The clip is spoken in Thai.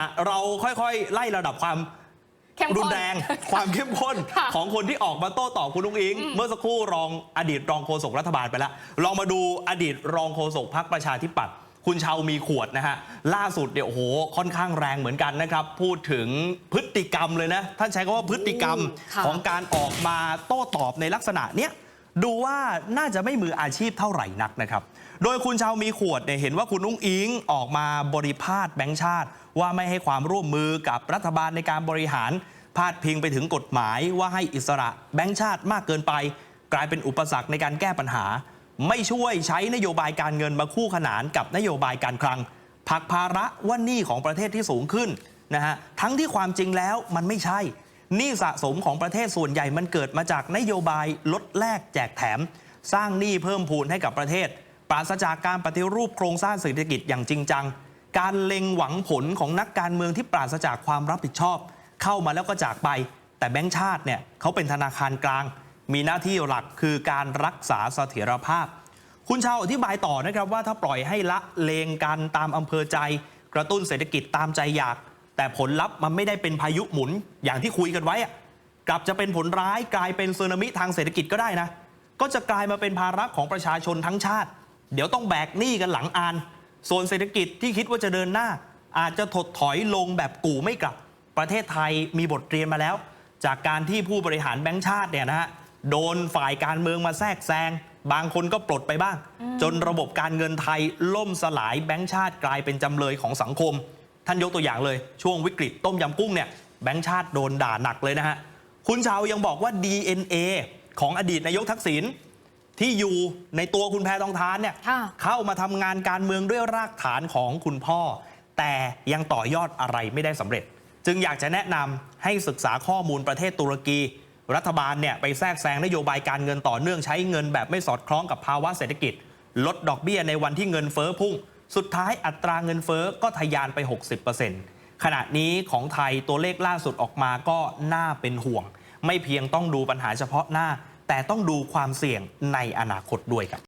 อะเราค่อยๆ ไล่ระดับความเข้มข้นรุนแรง ความเข้มข้นค่ะของคนที่ออกมาโต้ตอบคุณลุงอิง เมื่อสักครู่รองอดีตรองโฆษกรัฐบาลไปแล้วลองมาดูอดีตรองโฆษกพรรคประชาธิปัตย์คุณชาวมีขวดนะฮะล่าสุดเนี่ยโอ้โหค่อนข้างแรงเหมือนกันนะครับ พูดถึงพฤติกรรมเลยนะท่านใช้คำว่าพฤติกรรมค่ะ ของการออกมาโต้ตอบในลักษณะเนี้ย ดูว่าน่าจะไม่มืออาชีพเท่าไหร่นักนะครับ โดยคุณชาวมีขวดเนี่ยเห็นว่าคุณอุ้งอิงออกมาบริพาทแบงค์ชาติ ว่าไม่ให้ความร่วมมือกับรัฐบาลในการบริหาร พาดพิงไปถึงกฎหมายว่าให้อิสระแบงค์ชาติมากเกินไป กลายเป็นอุปสรรคในการแก้ปัญหา ไม่ช่วยใช้นโยบายการเงินมาคู่ขนานกับนโยบายการคลังผักภาระว่าหนี้ของประเทศที่สูงขึ้นนะฮะทั้งที่ความจริงแล้วมันไม่ใช่ หนี้สะสมของประเทศส่วนใหญ่มันเกิดมาจากนโยบายลดแลกแจกแถม สร้างหนี้เพิ่มพูนให้กับประเทศ ปราศจากการปฏิรูปโครงสร้างเศรษฐกิจอย่างจริงจัง การเล็งหวังผลของนักการเมืองที่ปราศจากความรับผิดชอบ เข้ามาแล้วก็จากไป แต่แบงก์ชาติเนี่ยเขาเป็นธนาคารกลาง มีหน้าที่หลักคือการรักษาเสถียรภาพ คุณชาวอธิบายต่อนะครับว่าถ้าปล่อยให้ละเลงกันตามอำเภอใจ กระตุ้นเศรษฐกิจตามใจอยาก แต่ผลลัพธ์มันไม่ได้เป็นพายุหมุนอย่างที่คุยกันไว้กลับจะเป็นผลร้ายกลายเป็นสึนามิทางเศรษฐกิจก็ได้นะ ก็จะกลายมาเป็นภาระของประชาชนทั้งชาติ เดี๋ยวต้องแบกหนี้กันหลังอานส่วนเศรษฐกิจที่คิดว่าจะเดินหน้า อาจจะถดถอยลงแบบกู่ไม่กลับ ประเทศไทยมีบทเรียนมาแล้ว จากการที่ผู้บริหารแบงก์ชาติเนี่ยนะฮะโดนฝ่ายการเมืองมาแทรกแซงบางคนก็ปลดไปบ้าง จนระบบการเงินไทยล่มสลายแบงก์ชาติกลายเป็นจำเลยของสังคม ท่านยกตัวอย่างเลยช่วงวิกฤตต้มยำกุ้งเนี่ยแบงก์ชาติโดนด่าหนักเลยนะฮะ คุณชาวยังบอกว่า DNA ของอดีตนายกทักษิณที่อยู่ในตัวคุณแพทองทานเนี่ยค่ะเข้ามาทำงานการเมืองด้วยรากฐานของคุณพ่อ แต่ยังต่อยอดอะไรไม่ได้สำเร็จ จึงอยากจะแนะนำให้ศึกษาข้อมูลประเทศตุรกี รัฐบาลเนี่ยไปแทรกแซงนโยบายการเงินต่อเนื่องใช้เงินแบบไม่สอดคล้องกับภาวะเศรษฐกิจ ลดดอกเบี้ยในวันที่เงินเฟ้อพุ่ง สุดท้ายอัตราเงินเฟ้อก็ทะยานไป 60%ขณะนี้ของไทยตัวเลขล่าสุดออกมาก็น่าเป็นห่วง ไม่เพียงต้องดูปัญหาเฉพาะหน้า แต่ต้องดูความเสี่ยงในอนาคตด้วยครับ